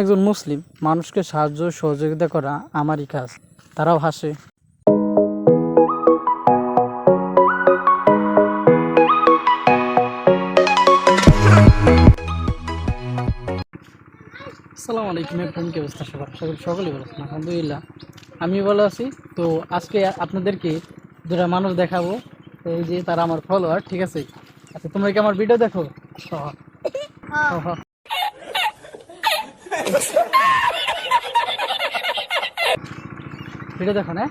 একজন মুসলিম, মানুষকে সাহায্য সহযোগিতা করা আমারই কাজ। তারাও হাসে। আসসালামু আলাইকুম অবস্থা? সবার সকল সকলেই ভালো আছেন, আলহামদুলিল্লাহ। আমি ভালো আছি। তো আজকে আপনাদেরকে দুটা মানুষ দেখাবো। এই যে তারা আমার ফলোয়ার ঠিক আছে? আচ্ছা তোমরা কি আমার ভিডিও দেখো। ভিডিও দেখো না?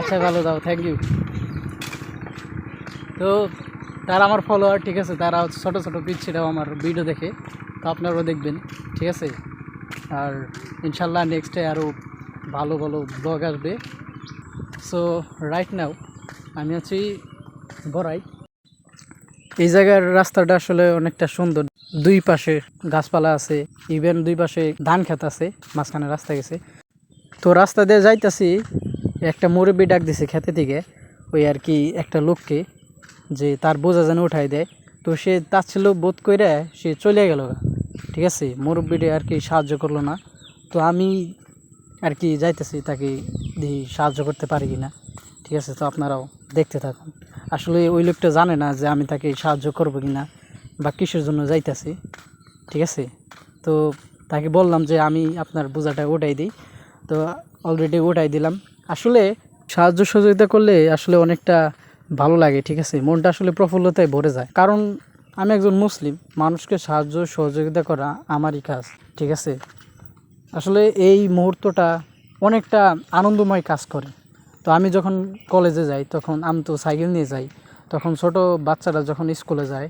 আচ্ছা ভালো দাও থ্যাংক ইউ তো তারা আমার ফলোয়ার ঠিক আছে, তারা ছোটো ছোটো পিচ্ছিটাও আমার ভিডিও দেখে, তো আপনারাও দেখবেন, ঠিক আছে? আর ইনশাল্লাহ নেক্সটে আরও ভালো ভালো ব্লগ আসবে। সো রাইট নাও আমি আছি বড়াই। এই জায়গার রাস্তাটা আসলে অনেকটা সুন্দর। দুই পাশে গাছপালা আছে ইভেন দুই পাশে ধান খেত আছে, মাঝখানে রাস্তা গেছে। তো রাস্তা দিয়ে যাইতাছি, একটা মুরব্বি ডাক দিছে খেতে থেকে ওই আর কি একটা লোককে, যে তার বোঝা যেন উঠাই দেয়। তো সে তাচ্ছিল বোধ করে সে চলে গেল, ঠিক আছে? মুরব্বিটা আর কি সাহায্য করল না। তো আমি আর কি যাইতেছি, তাকে দিয়ে সাহায্য করতে পারি কি না ঠিক আছে? তো আপনারাও দেখতে থাকুন। আসলে ওই লোকটা জানে না যে আমি তাকে সাহায্য করব কি না বা কিসের জন্য যাইতেছি, ঠিক আছে? তো তাকে বললাম যে আমি আপনার বোঝাটা ওটাই দিই। তো অলরেডি ওটাই দিলাম। আসলে সাহায্য সহযোগিতা করলে আসলে অনেকটা ভালো লাগে, ঠিক আছে? মনটা আসলে প্রফুল্লতায় ভরে যায়। কারণ আমি একজন মুসলিম, মানুষকে সাহায্য সহযোগিতা করা আমারই কাজ, ঠিক আছে? আসলে এই মুহূর্তটা অনেকটা আনন্দময় কাজ করে। তো আমি যখন কলেজে যাই, তখন আমি তো সাইকেল নিয়ে যাই। তখন ছোট বাচ্চারা যখন স্কুলে যায়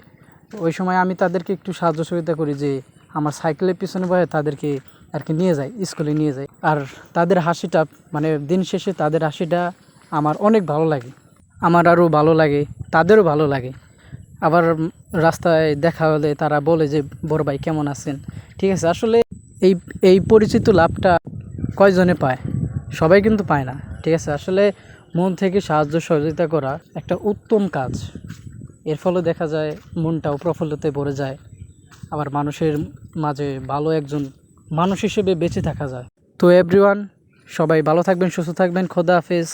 ওই সময় আমি তাদেরকে একটু সাহায্য সহযোগিতা করি যে আমার সাইকেলের পিছনে বয়ে তাদেরকে আর কি নিয়ে যাই স্কুলে নিয়ে যাই আর তাদের হাসিটা মানে দিন শেষে তাদের হাসিটা আমার অনেক ভালো লাগে। আমার আরও ভালো লাগে, তাদেরও ভালো লাগে। আবার রাস্তায় দেখা হলে তারা বলে যে, বড় ভাই কেমন আছেন? ঠিক আছে, আসলে এই এই পরিচিত লাভটা কয়জনে পায়? সবাই কিন্তু পায় না। ঠিক আছে, আসলে মন থেকে সাহায্য সহযোগিতা করা একটা উত্তম কাজ। এর ফলে দেখা যায় মনটাও প্রফুল্লতে ভরে যায়। আবার মানুষের মাঝে ভালো একজন মানুষ হিসেবে বেঁচে থাকা যায়। তো এভরিওয়ান সবাই ভালো থাকবেন, সুস্থ থাকবেন। খোদা হাফেজ।